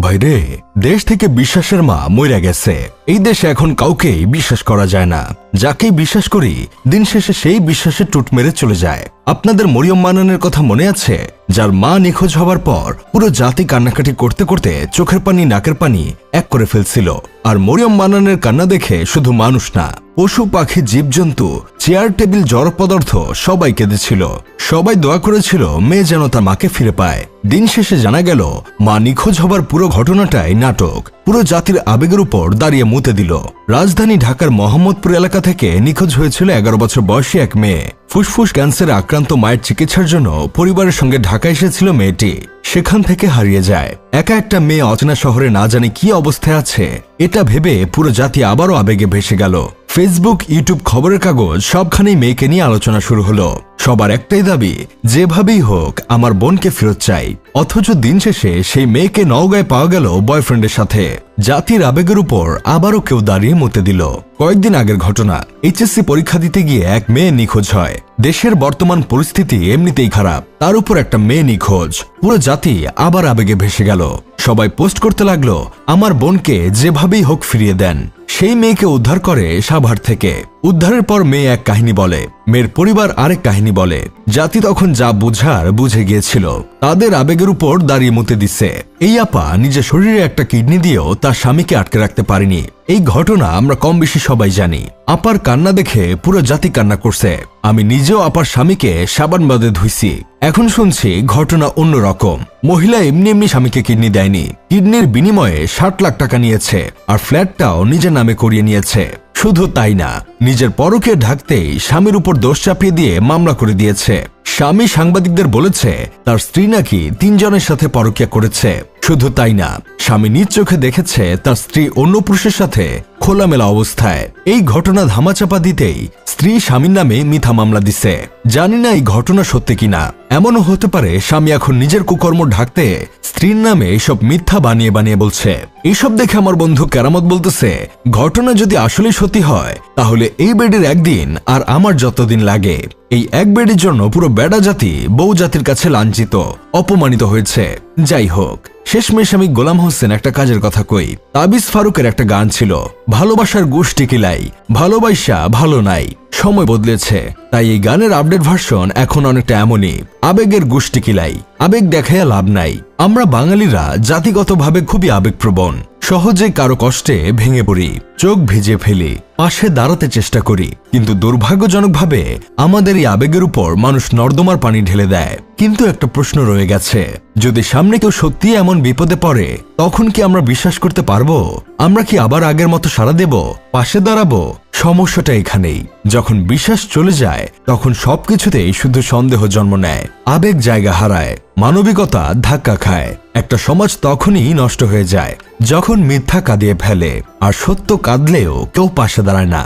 ভাইরে, দেশ থেকে বিশ্বাসের মা মইরা গেছে। এই দেশে এখন কাউকেই বিশ্বাস করা যায় না। যাকেই বিশ্বাস করি, দিন শেষে সেই বিশ্বাসে টুট মেরে চলে যায়। আপনাদের মরিয়ম মানানের কথা মনে আছে? যার মা নিখোঁজ হবার পর পুরো জাতি কান্নাকাটি করতে করতে চোখের পানি, নাকের পানি এক করে ফেলছিল। আর মরিয়ম মানানের কান্না দেখে শুধু মানুষ না পশু, পাখি, জীবজন্তু, চেয়ার, টেবিল, জড় পদার্থ সবাই কেঁদেছিল। সবাই দোয়া করেছিল, মেয়ে যেন তার মাকে ফিরে পায়। দিন শেষে জানা গেল, মা নিখোঁজ হবার পুরো ঘটনাটাই নাটক। পুরো জাতির আবেগের উপর দাঁড়িয়ে মুতে দিল। রাজধানী ঢাকার মোহাম্মদপুর এলাকা থেকে নিখোঁজ হয়েছিল এগারো বছর বয়সী এক মেয়ে। ফুসফুস ক্যান্সারে আক্রান্ত মায়ের চিকিৎসার জন্য পরিবারের সঙ্গে ঢাকা এসেছিল মেয়েটি। সেখান থেকে হারিয়ে যায়। একা একটা মেয়ে অচেনা শহরে না জানে কি অবস্থায় আছে, এটা ভেবে পুরো জাতি আবারও আবেগে ভেসে গেল। ফেসবুক ইউটিউব খবরের কাগজ সবখানেই মেয়েকে নিয়ে আলোচনা শুরু হলো। সবার একটাই দাবি, যেভাবেই হোক, আমার বোনকে ফেরত চাই। অথচ দিন শেষে সেই মেয়েকে নওগাঁয় পাওয়া গেল বয়ফ্রেন্ডের সাথে। জাতির আবেগের উপর আবারও কেউ দাঁড়িয়ে মতে দিল। কয়েকদিন আগের ঘটনা, এইচএসসি পরীক্ষা দিতে গিয়ে এক মেয়ে নিখোঁজ হয়। দেশের বর্তমান পরিস্থিতি এমনিতেই খারাপ, তার উপর একটা মেয়ে নিখোঁজ। পুরো জাতি আবার আবেগে ভেসে গেল। সবাই পোস্ট করতে লাগল, আমার বোনকে যেভাবেই হোক ফিরিয়ে দেন। সেই মেয়েকে উদ্ধার করে সাভার থেকে। উদ্ধারের পর মেয়ে এক কাহিনী বলে। মেয়ের পরিবার আরেক কাহিনী বলে। জাতি তখন যা বুঝার বুঝে গিয়েছিল। তাদের আবেগের উপর দাঁড়িয়ে মুতে দিচ্ছে। এই আপা নিজের শরীরে একটা কিডনি দিয়েও তার স্বামীকে আটকে রাখতে পারেনি। এই ঘটনা আমরা কম বেশি সবাই জানি। আপার কান্না দেখে পুরো জাতি কান্না করছে। আমি নিজেও আপার স্বামীকে সাবান বাদে ধুইছি। এখন শুনছি ঘটনা অন্যরকম মহিলা এমনি এমনি স্বামীকে কিডনি দেয়নি। কিডনির বিনিময়ে ষাট লাখ টাকা নিয়েছে। আর ফ্ল্যাটটাও নিজের নামে করিয়ে নিয়েছে। শুধু তাই না, নিজের পরকে ঢাকতেই স্বামীর উপর দোষ চাপিয়ে দিয়ে মামলা করে দিয়েছে। স্বামী সাংবাদিকদের বলেছে, তার স্ত্রী নাকি তিনজনের সাথে পরকিয়া করেছে। শুধু তাই না, স্বামী নিজ চোখে দেখেছে তার স্ত্রী অন্য পুরুষের সাথে খোলামেলা অবস্থায়। এই ঘটনা ধামাচাপা দিতেই স্ত্রী স্বামীর নামে মিথ্যা মামলা দিছে। জানি না এই ঘটনা সত্যি কিনা। এমনও হতে পারে স্বামী এখন নিজের কুকর্ম ঢাকতে স্ত্রীর নামে এসব মিথ্যা বানিয়ে বানিয়ে বলছে। এসব দেখে আমার বন্ধু কেরামত বলতেছে, ঘটনা যদি আসলে সত্যি হয়, তাহলে এই বেডের একদিন আর আমার যতদিন লাগে। এই এক বেডের জন্য পুরো বেড়া জাতি বউ জাতির কাছে লাঞ্ছিত, অপমানিত হয়েছে। যাই হোক শেষমেশ আমি গোলাম হোসেন একটা কাজের কথা কই। তাবিজ ফারুকের একটা গান ছিল, ভালোবাসার গোষ্ঠী কিলাই ভালোবাসা ভালো নাই, সময় বদলেছে। তাই এই গানের আপডেট ভার্সন এখন অনেকটা এমনই, আবেগের গোষ্ঠী কিলাই আবেগ দেখাইয়া লাভ নাই। আমরা বাঙালিরা জাতিগতভাবে খুবই আবেগপ্রবণ সহজে কারও কষ্টে ভেঙে পড়ি। চোখ ভিজে ফেলি, পাশে দাঁড়াতে চেষ্টা করি, কিন্তু দুর্ভাগ্যজনকভাবে আমাদের এই আবেগের উপর মানুষ নর্দমার পানি ঢেলে দেয়। কিন্তু একটা প্রশ্ন রয়ে গেছে, যদি সামনে কেউ সত্যি এমন বিপদে পড়ে, তখন কি আমরা বিশ্বাস করতে পারব? আমরা কি আবার আগের মতো সাড়া দেব, পাশে দাঁড়াবো? সমস্যাটা এখানেই। যখন বিশ্বাস চলে যায়, তখন সবকিছুতেই শুধু সন্দেহ জন্ম নেয়, আবেগ জায়গা হারায়, মানবিকতা ধাক্কা খায়। একটা সমাজ তখনই নষ্ট হয়ে যায়, যখন মিথ্যা কাঁদিয়ে ফেলে, আর সত্য কাঁদলেও কেউ পাশে দাঁড়ায় না।